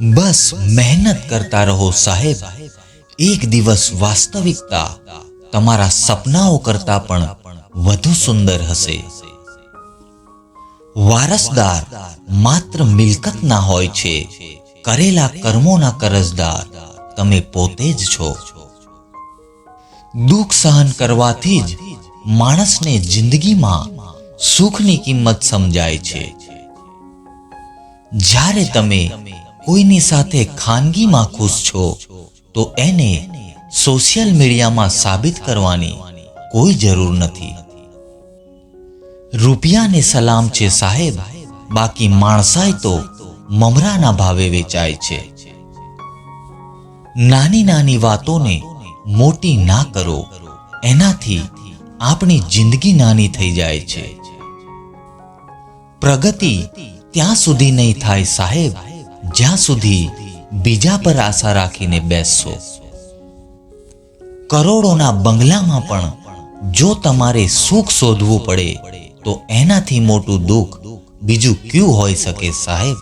બસ મહેનત કરતા રહો સાહેબ. એક દિવસ વાસ્તવિકતા તમારા સપનાઓ કરતા પણ વધુ સુંદર હશે. વારસદાર માત્ર મિલકત ના હોય છે, કરેલા કર્મોના કરજદાર તમે પોતે જ છો. દુઃખ સહન કરવાથી જ માણસને જિંદગીમાં સુખની કિંમત સમજાય છે. જ્યારે તમે કોઈની સાથે ખાનગીમાં ખુશ છો, તો એને સોશિયલ મીડિયામાં સાબિત કરવાની કોઈ જરૂર નથી. રૂપિયાને સલામ છે સાહેબ, બાકી માણસાય તો મમરાના ભાવે વેચાય છે. નાની નાની વાતોને મોટી ના કરો, એનાથી આપણી જિંદગી નાની થઈ જાય છે. પ્રગતિ ત્યાં સુધી નહીં થાય સાહેબ. જ્યાં સુધી બીજા પર આશા રાખીને બેસશો. કરોડોના બંગલામાં પણ જો તમારે સુખ શોધવું પડે, તો એનાથી મોટું દુઃખ બીજું ક્યું હોઈ શકે સાહેબ?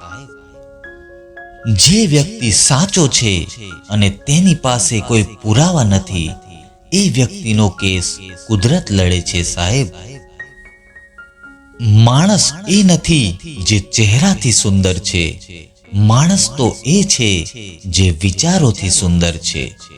જે વ્યક્તિ સાચો છે અને તેની પાસે કોઈ પુરાવા નથી, એ વ્યક્તિનો કેસ કુદરત લડે છે સાહેબ. માણસ એ નથી જે ચહેરાથી સુંદર છે. માણસ તો એ છે જે વિચારોથી સુંદર છે.